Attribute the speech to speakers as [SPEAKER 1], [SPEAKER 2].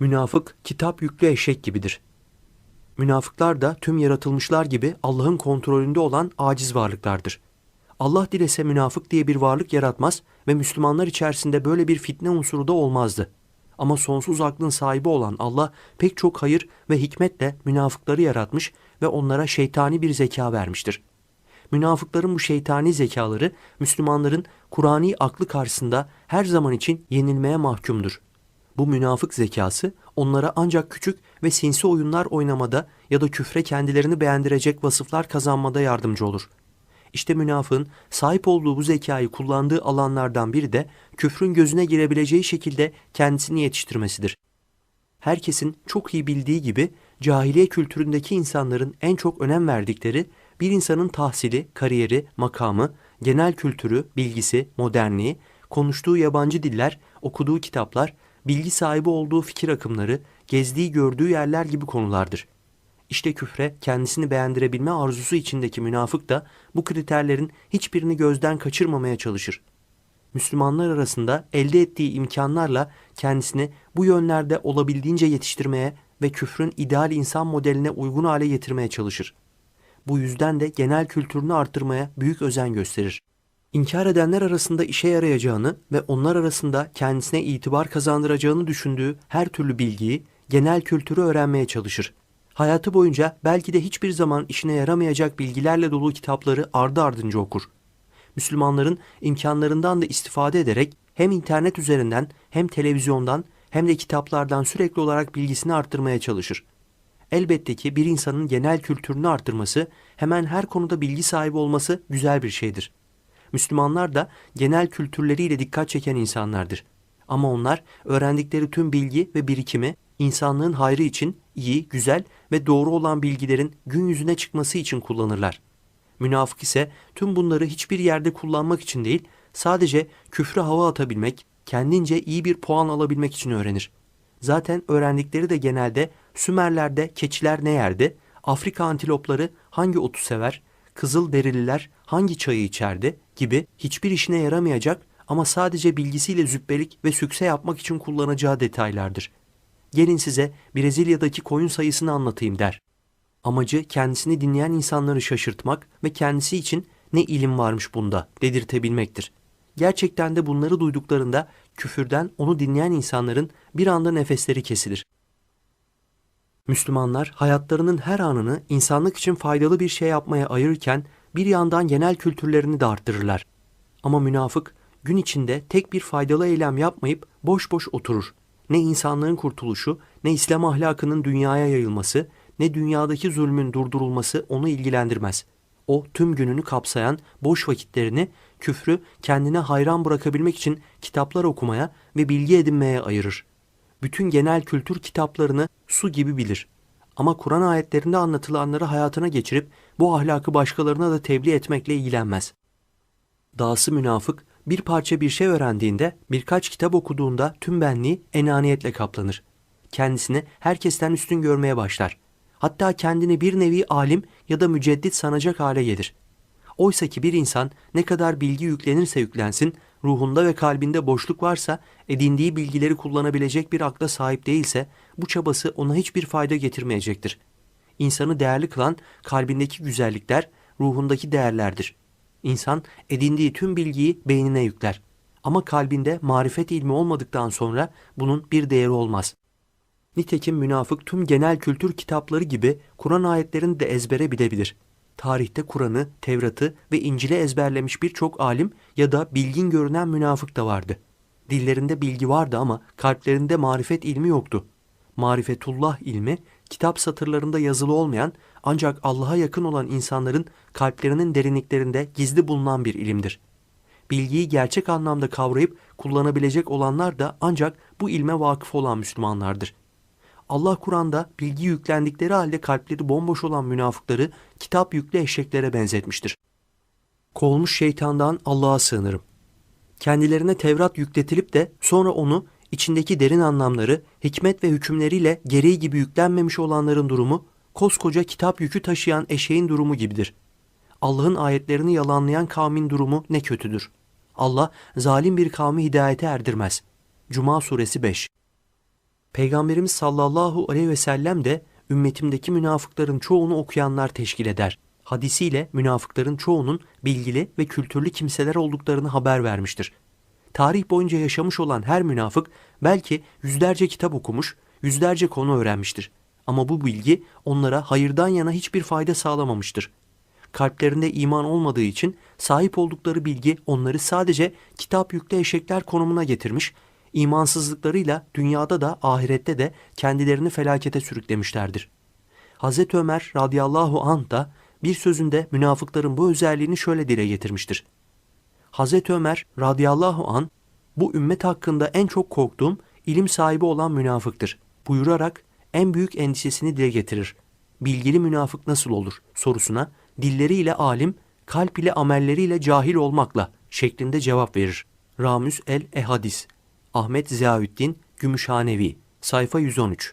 [SPEAKER 1] Münafık kitap yüklü eşek gibidir. Münafıklar da tüm yaratılmışlar gibi Allah'ın kontrolünde olan aciz varlıklardır. Allah dilese münafık diye bir varlık yaratmaz ve Müslümanlar içerisinde böyle bir fitne unsuru da olmazdı. Ama sonsuz aklın sahibi olan Allah pek çok hayır ve hikmetle münafıkları yaratmış ve onlara şeytani bir zeka vermiştir. Münafıkların bu şeytani zekaları Müslümanların Kur'ani aklı karşısında her zaman için yenilmeye mahkumdur. Bu münafık zekası onlara ancak küçük ve sinsi oyunlar oynamada ya da küfre kendilerini beğendirecek vasıflar kazanmada yardımcı olur. İşte münafığın sahip olduğu bu zekayı kullandığı alanlardan biri de küfrün gözüne girebileceği şekilde kendisini yetiştirmesidir. Herkesin çok iyi bildiği gibi cahiliye kültüründeki insanların en çok önem verdikleri bir insanın tahsili, kariyeri, makamı, genel kültürü, bilgisi, modernliği, konuştuğu yabancı diller, okuduğu kitaplar, bilgi sahibi olduğu fikir akımları, gezdiği gördüğü yerler gibi konulardır. İşte küfre kendisini beğendirebilme arzusu içindeki münafık da bu kriterlerin hiçbirini gözden kaçırmamaya çalışır. Müslümanlar arasında elde ettiği imkanlarla kendisini bu yönlerde olabildiğince yetiştirmeye ve küfrün ideal insan modeline uygun hale getirmeye çalışır. Bu yüzden de genel kültürünü artırmaya büyük özen gösterir. İnkar edenler arasında işe yarayacağını ve onlar arasında kendisine itibar kazandıracağını düşündüğü her türlü bilgiyi, genel kültürü öğrenmeye çalışır. Hayatı boyunca belki de hiçbir zaman işine yaramayacak bilgilerle dolu kitapları ardı ardınca okur. Müslümanların imkanlarından da istifade ederek hem internet üzerinden hem televizyondan hem de kitaplardan sürekli olarak bilgisini arttırmaya çalışır. Elbette ki bir insanın genel kültürünü arttırması, hemen her konuda bilgi sahibi olması güzel bir şeydir. Müslümanlar da genel kültürleriyle dikkat çeken insanlardır. Ama onlar öğrendikleri tüm bilgi ve birikimi insanlığın hayrı için iyi, güzel ve doğru olan bilgilerin gün yüzüne çıkması için kullanırlar. Münafık ise tüm bunları hiçbir yerde kullanmak için değil, sadece küfre hava atabilmek, kendince iyi bir puan alabilmek için öğrenir. Zaten öğrendikleri de genelde Sümerlerde keçiler ne yerdi, Afrika antilopları hangi otu sever, Kızıl derililer hangi çayı içerdi gibi hiçbir işine yaramayacak ama sadece bilgisiyle züppelik ve sükse yapmak için kullanacağı detaylardır. Gelin size Brezilya'daki koyun sayısını anlatayım der. Amacı kendisini dinleyen insanları şaşırtmak ve kendisi için ne ilim varmış bunda dedirtebilmektir. Gerçekten de bunları duyduklarında küfürden onu dinleyen insanların bir anda nefesleri kesilir. Müslümanlar hayatlarının her anını insanlık için faydalı bir şey yapmaya ayırırken bir yandan genel kültürlerini de arttırırlar. Ama münafık gün içinde tek bir faydalı eylem yapmayıp boş boş oturur. Ne insanlığın kurtuluşu, ne İslam ahlakının dünyaya yayılması, ne dünyadaki zulmün durdurulması onu ilgilendirmez. O tüm gününü kapsayan boş vakitlerini küfrü kendine hayran bırakabilmek için kitaplar okumaya ve bilgi edinmeye ayırır. Bütün genel kültür kitaplarını su gibi bilir. Ama Kur'an ayetlerinde anlatılanları hayatına geçirip bu ahlakı başkalarına da tebliğ etmekle ilgilenmez. Dahası münafık bir parça bir şey öğrendiğinde birkaç kitap okuduğunda tüm benliği enaniyetle kaplanır. Kendisini herkesten üstün görmeye başlar. Hatta kendini bir nevi alim ya da müceddit sanacak hale gelir. Oysa ki bir insan ne kadar bilgi yüklenirse yüklensin, ruhunda ve kalbinde boşluk varsa, edindiği bilgileri kullanabilecek bir akla sahip değilse, bu çabası ona hiçbir fayda getirmeyecektir. İnsanı değerli kılan kalbindeki güzellikler, ruhundaki değerlerdir. İnsan edindiği tüm bilgiyi beynine yükler. Ama kalbinde marifet ilmi olmadıktan sonra bunun bir değeri olmaz. Nitekim münafık tüm genel kültür kitapları gibi Kur'an ayetlerini de ezbere bilebilir. Tarihte Kur'an'ı, Tevrat'ı ve İncil'i ezberlemiş birçok alim ya da bilgin görünen münafık da vardı. Dillerinde bilgi vardı ama kalplerinde marifet ilmi yoktu. Marifetullah ilmi, kitap satırlarında yazılı olmayan ancak Allah'a yakın olan insanların kalplerinin derinliklerinde gizli bulunan bir ilimdir. Bilgiyi gerçek anlamda kavrayıp kullanabilecek olanlar da ancak bu ilme vakıf olan Müslümanlardır. Allah Kur'an'da bilgi yüklendikleri halde kalpleri bomboş olan münafıkları kitap yüklü eşeklere benzetmiştir. Kovulmuş şeytandan Allah'a sığınırım. Kendilerine Tevrat yükletilip de sonra onu içindeki derin anlamları, hikmet ve hükümleriyle gereği gibi yüklenmemiş olanların durumu, koskoca kitap yükü taşıyan eşeğin durumu gibidir. Allah'ın ayetlerini yalanlayan kavmin durumu ne kötüdür. Allah zalim bir kavmi hidayete erdirmez. Cuma suresi 5 Peygamberimiz sallallahu aleyhi ve sellem de ümmetimdeki münafıkların çoğunu okuyanlar teşkil eder. Hadisiyle münafıkların çoğunun bilgili ve kültürlü kimseler olduklarını haber vermiştir. Tarih boyunca yaşamış olan her münafık belki yüzlerce kitap okumuş, yüzlerce konu öğrenmiştir. Ama bu bilgi onlara hayırdan yana hiçbir fayda sağlamamıştır. Kalplerinde iman olmadığı için sahip oldukları bilgi onları sadece kitap yüklü eşekler konumuna getirmiş, imansızlıklarıyla dünyada da ahirette de kendilerini felakete sürüklemişlerdir. Hazreti Ömer radıyallahu anh da bir sözünde münafıkların bu özelliğini şöyle dile getirmiştir. Hazreti Ömer radıyallahu an bu ümmet hakkında en çok korktuğum ilim sahibi olan münafıktır buyurarak en büyük endişesini dile getirir. Bilgili münafık nasıl olur sorusuna dilleriyle alim, kalp ile amelleriyle cahil olmakla şeklinde cevap verir. Ramüs el Ehadis Ahmet Ziaüddin Gümüşhanevi sayfa 113